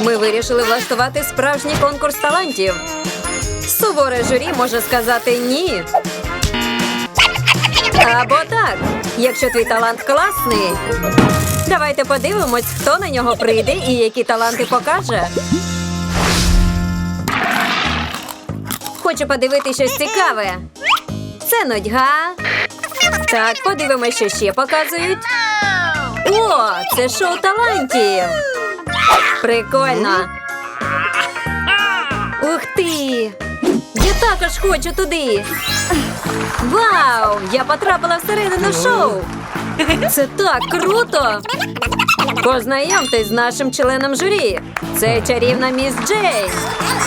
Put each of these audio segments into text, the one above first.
Ми вирішили влаштувати справжній конкурс талантів. Суворе журі може сказати ні. Або так, якщо твій талант класний. Давайте подивимось, хто на нього прийде і які таланти покаже. Хочу подивитися щось цікаве. Це нудьга. Так, подивимось, що ще показують. О, це шоу талантів. Прикольно. Ух ти! Я також хочу туди. Вау! Я потрапила всередину шоу. Це так круто! Познайомтесь з нашим членом журі. Це чарівна міс Джей.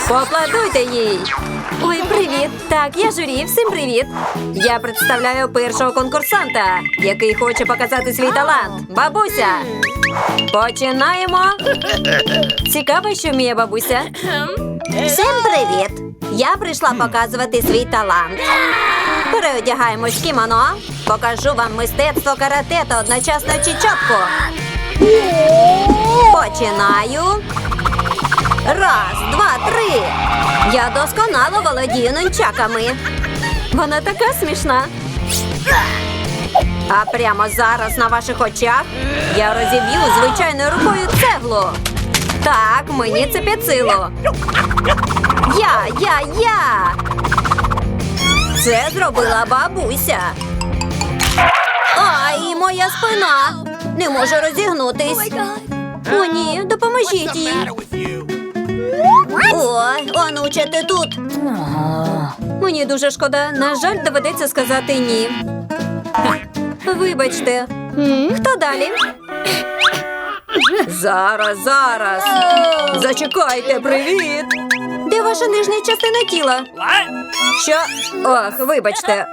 Поаплодуйте їй. Ой, привіт! Так, я журі. Всім привіт. Я представляю першого конкурсанта, який хоче показати свій талант. Бабуся. Починаємо. Цікаво, що вміє бабуся. Всім привіт! Я прийшла показувати свій талант. Переодягаємось кімоно. Покажу вам мистецтво карате та одночасно чічотку. Починаю. Раз, два, три. Я досконало володію нунчаками. Вона така смішна. А прямо зараз на ваших очах я розіб'ю звичайною рукою цеглу. Так, мені це під силу. Я, я, я. Це зробила бабуся. Ай, моя спина. Не можу розігнутись. О, ні, допоможіть їй. Ой, онуче, ти тут. Мені дуже шкода. На жаль, доведеться сказати ні. Вибачте. Хто далі? Зараз, зараз. Зачекайте, привіт. Де ваша нижня частина тіла? Що? Ох, вибачте.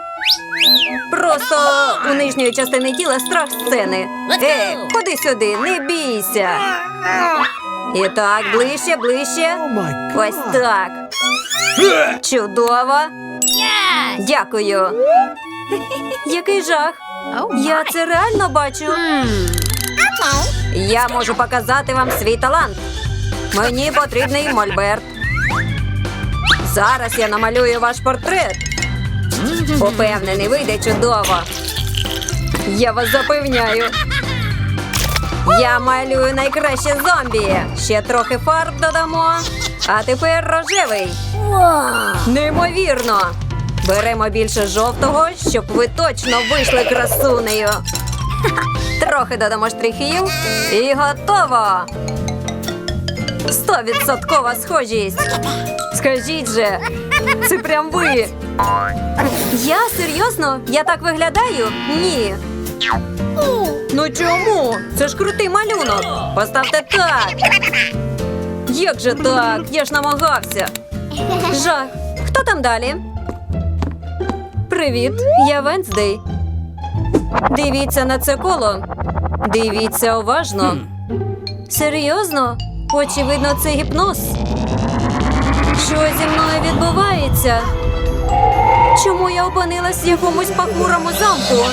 Просто у нижньої частини тіла страх сцени. Ей, ходи сюди, не бійся. І так, ближче, ближче. Ось так. Чудово. Дякую. Який жах. Я це реально бачу. Я можу показати вам свій талант. Мені потрібний мольберт. Зараз я намалюю ваш портрет. Упевнений, вийде чудово. Я вас запевняю. Я малюю найкраще зомбі. Ще трохи фарб додамо. А тепер рожевий. Неймовірно. Беремо більше жовтого, щоб ви точно вийшли красунею. Трохи додамо штрихів і готово. Стовідсоткова схожість. Скажіть же, це прям ви. Я серйозно? Я так виглядаю? Ні. Ну чому? Це ж крутий малюнок. Поставте так. Як же так? Я ж намагався. Жах. Хто там далі? Привіт, я Венздей. Дивіться на це коло. Дивіться уважно. Серйозно? Очевидно, це гіпноз. Що зі мною відбувається? Чому я опинилась в якомусь похмурому замку?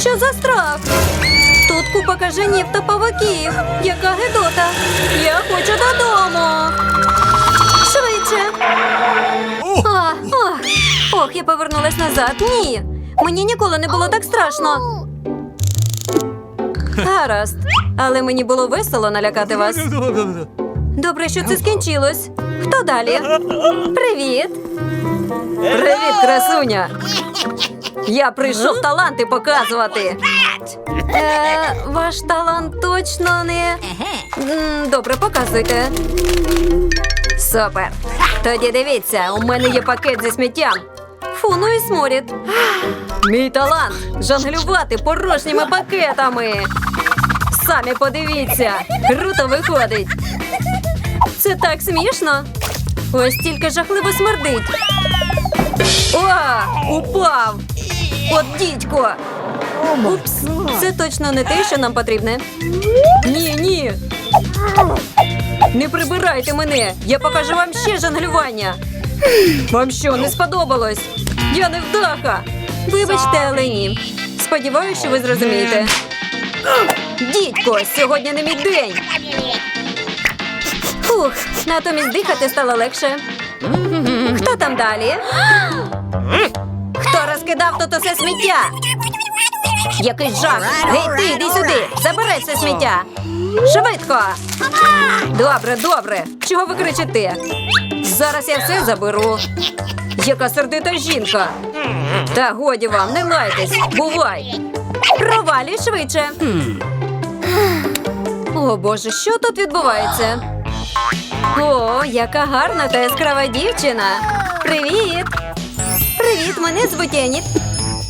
Що за страх? Тут купа кажанів та павуків. Яка гидота. Я хочу додому. Швидше. А, ох. Ох, я повернулась назад. Ні. Мені ніколи не було так страшно. Гаразд. Але мені було весело налякати вас. Добре, що це скінчилось. Хто далі? Привіт. Привіт, красуня. Я прийшов таланти показувати. Е, ваш талант точно не. Добре, показуйте. Супер. Тоді дивіться, у мене є пакет зі сміттям. Фу, ну і сморід. Мій талант жонглювати порожніми пакетами. Самі подивіться, круто виходить. Це так смішно. Ось тільки жахливо смердить. О, упав! От дідько! Упс, це точно не те, що нам потрібне. Ні, ні. Не прибирайте мене. Я покажу вам ще жонглювання. Вам що, не сподобалось? Я не вдаха. Вибачте, але ні. Сподіваюся, що ви зрозумієте. Дідько, сьогодні не мій день. Фух, Натомість дихати стало легше. Хто там далі? Хто розкидав тут усе сміття? Який жах! Гей, ти йди сюди! Забирай все сміття! Швидко! Добре, добре. Чого ви кричите? Зараз я все заберу. Яка сердита жінка. Та годі вам, не лайтесь, бувай. Провалюй швидше. О Боже, що тут відбувається? О, яка гарна та яскрава дівчина. Привіт! Привіт, мене звуть Еніт.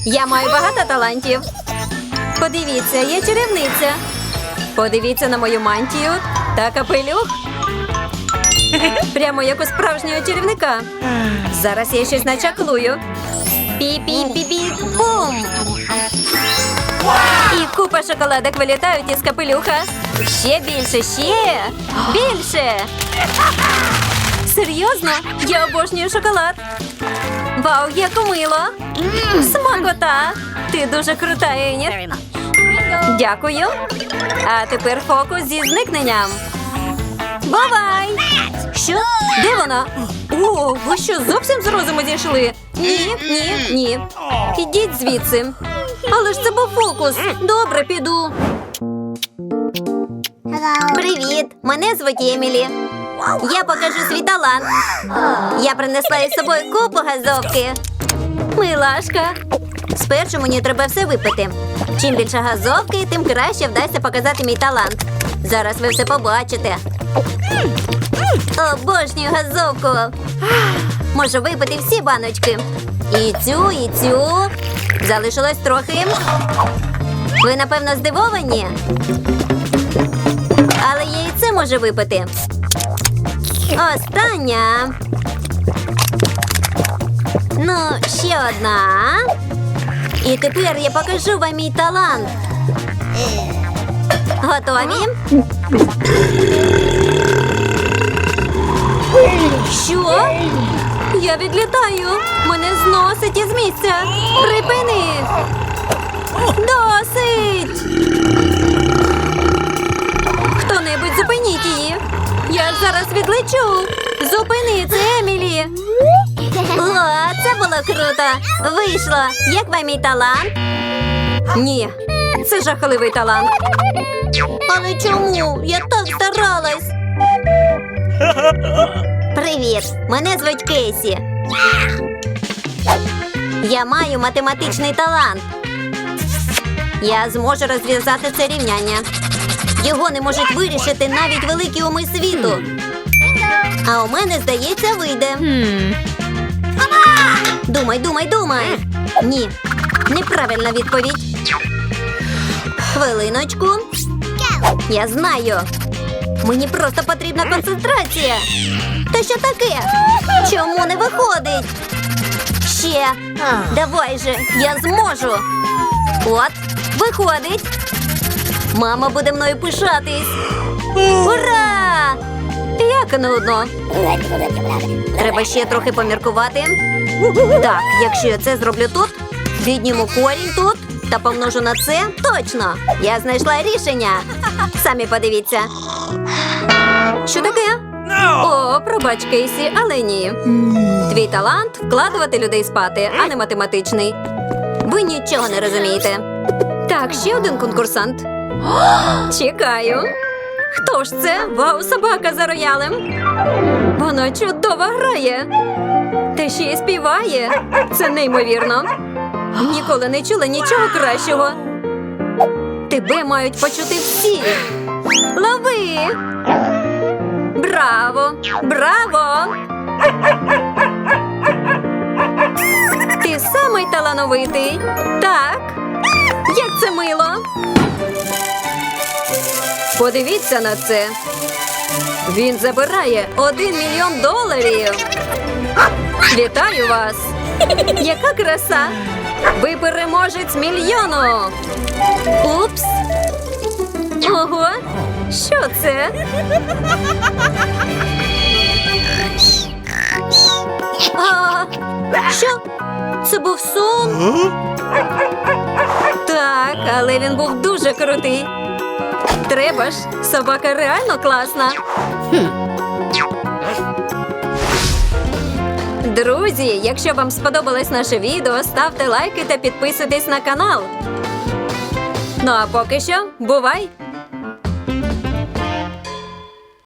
Я маю багато талантів. Подивіться, я чарівниця. Подивіться на мою мантію та капелюх. Прямо як у справжнього чарівника. Зараз я щось начаклую. Пі-пі-пі-пі, бум! І купа шоколадок вилітають із капелюха. Ще більше, ще більше. Серйозно? Я обожнюю шоколад. Вау, як мило! Смакота! Ти дуже крута, Еніт. Дякую. А тепер фокус зі зникненням. Бувай! Що? Де вона? О, ви що, зовсім з розуму зійшли? Ні, ні, ні. Ідіть звідси. Але ж це був фокус. Добре, піду. Привіт! Мене звуть Емілі. Я покажу свій талант. Я принесла із собою купу газовки. Милашка. Спершу мені треба все випити. Чим більше газовки, тим краще вдасться показати мій талант. Зараз ви все побачите. Обожнюю газовку. Можу випити всі баночки. І цю, і цю. Залишилось трохи. Ви, напевно, здивовані. Але я і це можу випити. Остання. Ну, ще одна. І тепер я покажу вам мій талант. Готові? Що? Я відлітаю. Мене зносить із місця. Припини. Досить. Хто-небудь зупиніть її. Я зараз відлечу. О, це було круто. Вийшло. Як вам мій талант? Ні, це жахливий талант. Але чому? Я так старалась. Привіт, мене звуть Кейсі. Я маю математичний талант. Я зможу розв'язати це рівняння. Його не можуть вирішити навіть великі уми світу. А у мене, здається, вийде. Думай, думай, думай. Ні, неправильна відповідь. Хвилиночку. Я знаю. Мені просто потрібна концентрація. Та що таке? Чому не виходить? Ще. Давай же, я зможу. От, виходить. Мама буде мною пишатись. Ура! Як нудно. Треба ще трохи поміркувати. Так, якщо я це зроблю тут, відніму корінь тут та помножу на це, точно. Я знайшла рішення. Самі подивіться. Що таке? О, пробач, Кейсі, але ні. Твій талант вкладувати людей спати, а не математичний. Ви нічого не розумієте. Так, ще один конкурсант. Чекаю. Хто ж це? Вау, собака за роялем. Вона чудово грає. Та ще й співає. Це неймовірно. Ніколи не чула нічого кращого. Тебе мають почути всі. Лови! Браво! Браво! Ти самий талановитий. Так. Подивіться на це. Він забирає один мільйон доларів. Вітаю вас! Яка краса! Ви переможець мільйону! Упс! Ого! Що це? А, що? Це був сон? Так, але він був дуже крутий. Треба ж, собака реально класна. Хм. Друзі, якщо вам сподобалось наше відео, ставте лайки та підписуйтесь на канал. Ну а поки що, бувай!